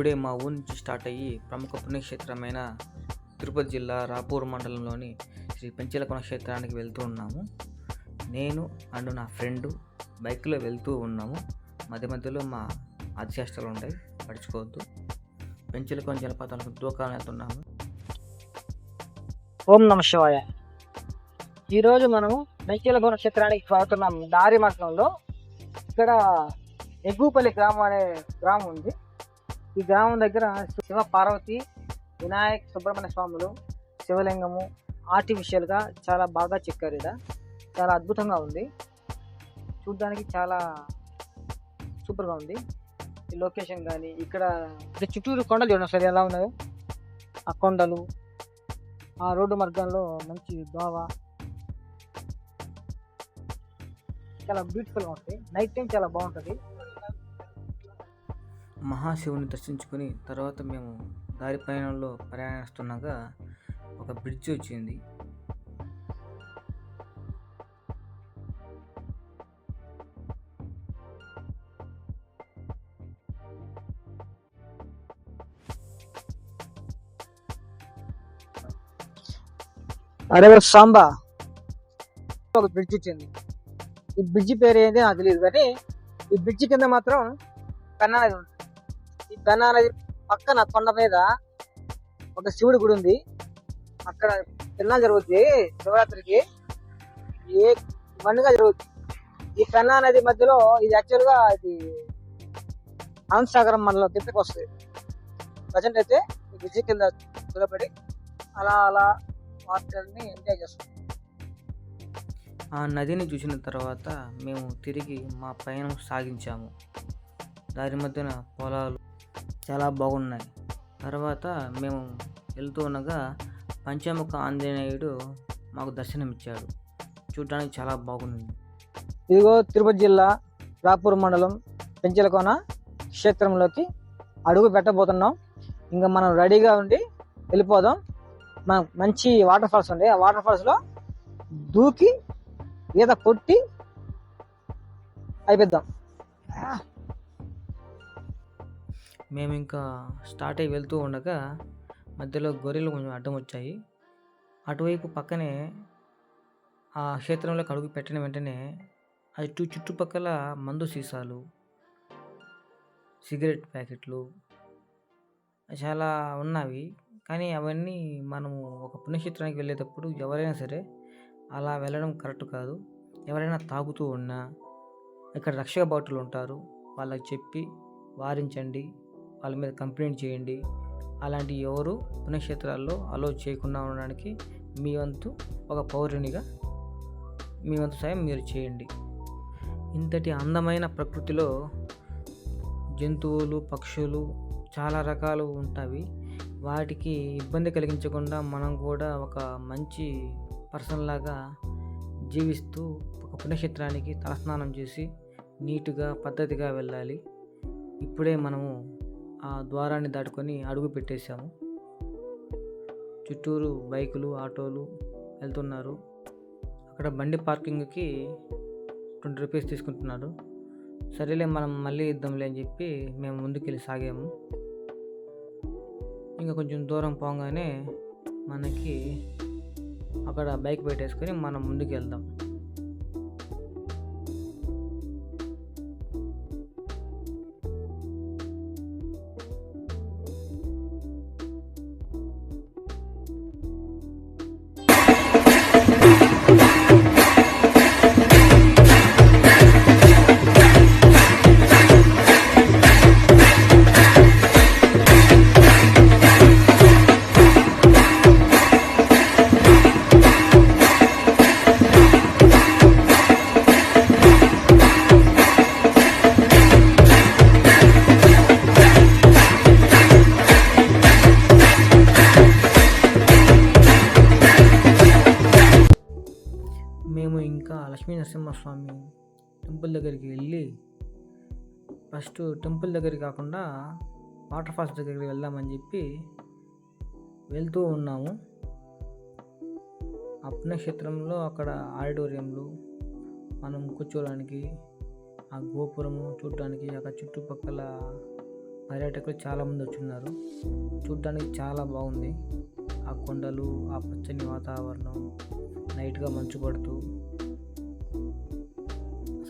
ఇప్పుడే మా ఊరి నుంచి స్టార్ట్ అయ్యి ప్రముఖ పుణ్యక్షేత్రమైన తిరుపతి జిల్లా రాపూర్ మండలంలోని శ్రీ పెంచల క్షేత్రానికి వెళ్తూ ఉన్నాము. నేను అండ్ నా ఫ్రెండ్ బైక్లో వెళ్తూ ఉన్నాము. మధ్య మధ్యలో మా అధ్యక్షలు ఉంటాయి. పడుచుకోవద్దు పెంచలకొన జలపాతాలకు దూకాలు వెళ్తున్నాము ఓం నమ శివాయ. ఈరోజు మనము మెచ్చెలగొండ క్షేత్రానికి పోతున్నాం దారి మార్గంలో ఇక్కడ ఎగ్గుపల్లి గ్రామం అనే గ్రామం ఉంది. ఈ గ్రామం దగ్గర శివ పార్వతి వినాయక్ సుబ్రహ్మణ్య స్వాములు శివలింగము ఆర్టిఫిషియల్గా చాలా బాగా చెక్కారు ఇక్కడ చాలా అద్భుతంగా ఉంది. చూడ్డానికి చాలా సూపర్గా ఉంది. ఈ లొకేషన్ కానీ ఇక్కడ చుట్టూరు కొండలు చూడండి సరే ఎలా ఉన్నాయో. ఆ కొండలు ఆ రోడ్డు మార్గంలో మంచి దోవ. చాలా బ్యూటిఫుల్గా ఉంటుంది నైట్ టైం చాలా బాగుంటుంది. మహాశివుని దర్శించుకుని తర్వాత మేము దారి ప్రయాణంలో ప్రయాణిస్తుండగా ఒక బ్రిడ్జ్ వచ్చింది. అరే సాంబా. ఒక బ్రిడ్జ్ వచ్చింది. ఈ బ్రిడ్జ్ పేరు ఏంటి నాకు తెలియదు కానీ ఈ బ్రిడ్జ్ కింద మాత్రం కన్నా ఉంది ఈ నది పక్కన కొండ మీద ఒక శివుడి గుడి ఉంది. అక్కడ పెన్నా జరుగుతుంది శివరాత్రికి ఏ పండుగ జరుగుతుంది ఈ పెన్నా నది మధ్యలో ఇది యాక్చువల్గా ఇది అనంతసాగరం మండలం తిప్పకి వస్తుంది. ప్రజెంట్ అయితే విజయ్ కింద నిలబడి అలా అలా వాటర్ని ఎంజాయ్ చేస్తాం. ఆ నదిని చూసిన తర్వాత మేము తిరిగి మా పయనం సాగించాము. దారి మధ్యన పొలాలు చాలా బాగున్నాయి. తర్వాత మేము వెళ్తూ ఉండగా పంచముఖ ఆంజనేయుడు మాకు దర్శనమిచ్చాడు. చూడడానికి చాలా బాగుంది. ఇదిగో తిరుపతి జిల్లా రాపూర్ మండలం పెంచలకోన క్షేత్రంలోకి అడుగు పెట్టబోతున్నాం. ఇంకా మనం రెడీగా ఉండి వెళ్ళిపోదాం. మనకు మంచి వాటర్ ఫాల్స్ ఉంది ఆ వాటర్ ఫాల్స్లో దూకి ఈత కొట్టి అయిపోద్దాం. మేము ఇంకా స్టార్ట్ అయ్యి వెళ్తూ ఉండగా మధ్యలో గొర్రెలు కొంచెం అడ్డం వచ్చాయి. అటువైపు పక్కనే ఆ క్షేత్రంలోకి అడుగు పెట్టిన వెంటనే అది చుట్టుపక్కల మందు సీసాలు సిగరెట్ ప్యాకెట్లు చాలా ఉన్నవి. కానీ అవన్నీ మనము ఒక పుణ్యక్షేత్రానికి వెళ్ళేటప్పుడు ఎవరైనా సరే అలా వెళ్ళడం కరెక్ట్ కాదు. ఎవరైనా తాగుతూ ఉన్నా ఇక్కడ రక్షక భటులు ఉంటారు వాళ్ళకి చెప్పి వారించండి వాళ్ళ మీద కంప్లైంట్ చేయండి. అలాంటి ఎవరు పుణ్యక్షేత్రాల్లో అలో చేయకుండా ఉండడానికి మీ వంతు ఒక పౌరునిగా మీ వంతు సాయం మీరు చేయండి. ఇంతటి అందమైన ప్రకృతిలో జంతువులు పక్షులు చాలా రకాలు ఉంటాయి. వాటికి ఇబ్బంది కలిగించకుండా మనం కూడా ఒక మంచి పర్సన్ లాగా జీవిస్తూ ఒక పుణ్యక్షేత్రానికి తలస్నానం చేసి నీటుగా పద్ధతిగా వెళ్ళాలి. ఇప్పుడే మనము ఆ ద్వారాన్ని దాటుకొని అడుగు పెట్టేశాము. చుట్టూరు బైకులు ఆటోలు వెళ్తున్నారు. అక్కడ బండి పార్కింగ్కి ట్వంటీ రూపీస్ తీసుకుంటున్నారు సరేలే మనం మళ్ళీ ఇద్దాంలే అని చెప్పి మేము ముందుకెళ్ళి సాగాము. ఇంకా కొంచెం దూరం పోగానే మనకి అక్కడ బైక్ పెట్టేసుకొని మనం ముందుకు వెళ్దాం లక్ష్మీ నరసింహస్వామి టెంపుల్ దగ్గరికి వెళ్ళి ఫస్ట్ టెంపుల్ దగ్గరికి కాకుండా వాటర్ ఫాల్స్ దగ్గరికి వెళ్దామని చెప్పి వెళ్తూ ఉన్నాము. అప్నక్షేత్రంలో అక్కడ ఆడిటోరియంలు మనం కూర్చోడానికి ఆ గోపురము చూడడానికి అక్కడ చుట్టుపక్కల పర్యాటకులు చాలామంది వచ్చున్నారు. చూడటానికి చాలా బాగుంది. ఆ కొండలు ఆ పచ్చని వాతావరణం నైట్గా మంచు పడుతూ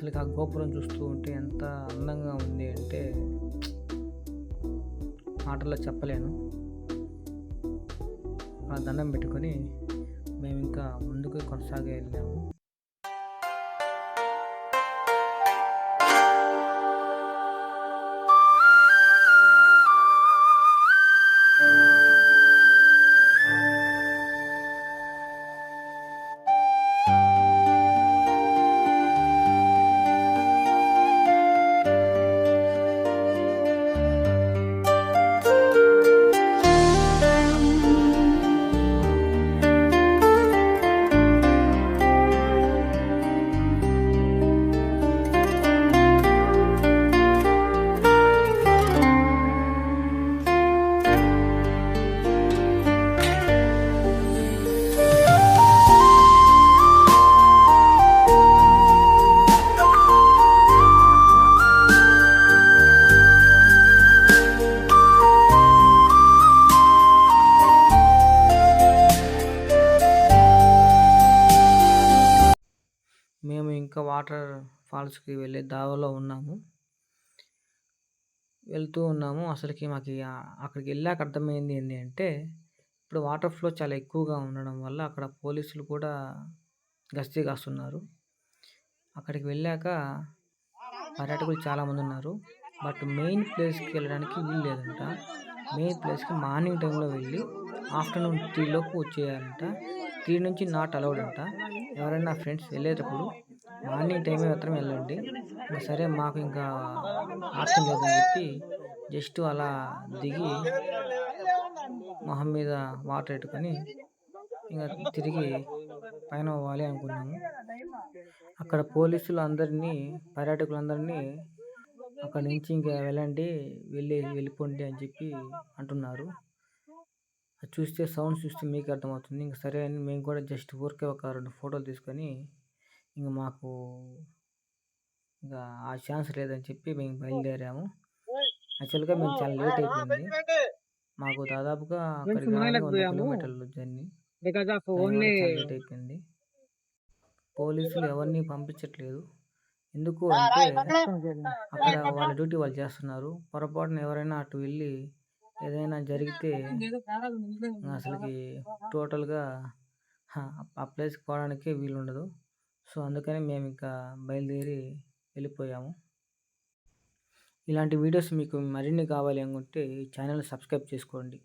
అసలు ఆ గోపురం చూస్తూ ఉంటే ఎంత అందంగా ఉంది అంటే మాటల్లో చెప్పలేను. ఆ దండం పెట్టుకొని మేము ఇంకా ముందుకు కొనసాగే వెళ్ళాము. వాటర్ ఫాల్స్కి వెళ్ళే దావలో ఉన్నాము. వెళ్తూ ఉన్నాము. అసలుకి మాకు అక్కడికి వెళ్ళాక అర్థమైంది ఏంటి అంటే ఇప్పుడు వాటర్ ఫ్లో చాలా ఎక్కువగా ఉండడం వల్ల అక్కడ పోలీసులు కూడా గస్తీ కాస్తున్నారు. అక్కడికి వెళ్ళాక పర్యాటకులు చాలామంది ఉన్నారు. బట్ మెయిన్ ప్లేస్కి వెళ్ళడానికి వీలు లేదంట. మెయిన్ ప్లేస్కి మార్నింగ్ టైంలో వెళ్ళి ఆఫ్టర్నూన్ త్రీలోపు వచ్చేయాలంట. త్రీ నుంచి నాట్ అలౌడ్ అంట. ఎవరైనా ఫ్రెండ్స్ వెళ్ళేటప్పుడు మార్నింగ్ టైమే మాత్రం వెళ్ళండి. సరే మాకు ఇంకా ఆప్షన్ లేదని చెప్పి జస్ట్ అలా దిగి మొహం మీద వాటర్ పెట్టుకొని ఇంకా తిరిగి పైన పోవాలి అనుకున్నాము. అక్కడ పోలీసులు అందరినీ పర్యాటకులందరినీ అక్కడ నుంచి ఇంకా వెళ్ళండి వెళ్ళి వెళ్ళిపోండి అని చెప్పి అంటున్నారు. అది చూస్తే సౌండ్ చూస్తే మీకు అర్థమవుతుంది. ఇంక సరే అని మేము కూడా జస్ట్ ఊరికే ఒక రెండు ఫోటోలు తీసుకొని ఇంక మాకు ఇంకా ఆ ఛాన్స్ లేదని చెప్పి మేము బయలుదేరాము. యాక్చువల్గా మేము చాలా లేట్ అయిపోయింది. మాకు దాదాపుగా అక్కడికి కిలోమీటర్లు జర్నీ. లేట్ అయిపోయింది. పోలీసులు ఎవరిని పంపించట్లేదు. ఎందుకు అంటే అక్కడ వాళ్ళ డ్యూటీ వాళ్ళు చేస్తున్నారు. పొరపాటున ఎవరైనా అటు వెళ్ళి ఏదైనా జరిగితే అసలుకి టోటల్గా ఆ ప్లేస్కి పోవడానికే వీలు ఉండదు సో అందుకని మేము ఇంకా బయలుదేరి వెళ్ళిపోయాము. ఇలాంటి వీడియోస్ మీకు మరిన్ని కావాలి అనుకుంటే ఈ ఛానల్ సబ్స్క్రైబ్ చేసుకోండి.